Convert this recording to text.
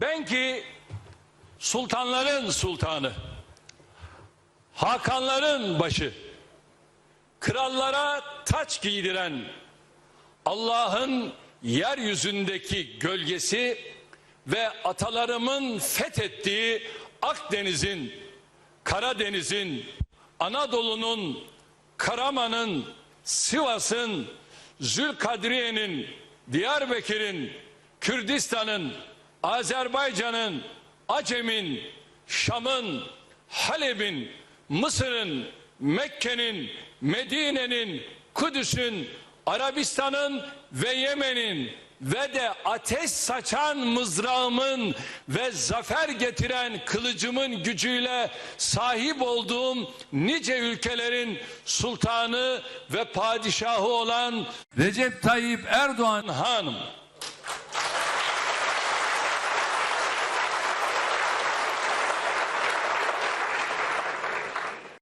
Ben ki sultanların sultanı, hakanların başı, krallara taç giydiren Allah'ın yeryüzündeki gölgesi ve atalarımın fethettiği Akdeniz'in, Karadeniz'in, Anadolu'nun, Karaman'ın, Sivas'ın, Zülkadriye'nin, Diyarbakır'ın, Kürdistan'ın, Azerbaycan'ın, Acem'in, Şam'ın, Halep'in, Mısır'ın, Mekke'nin, Medine'nin, Kudüs'ün, Arabistan'ın ve Yemen'in ve de ateş saçan mızrağımın ve zafer getiren kılıcımın gücüyle sahip olduğum nice ülkelerin sultanı ve padişahı olan Recep Tayyip Erdoğan hanım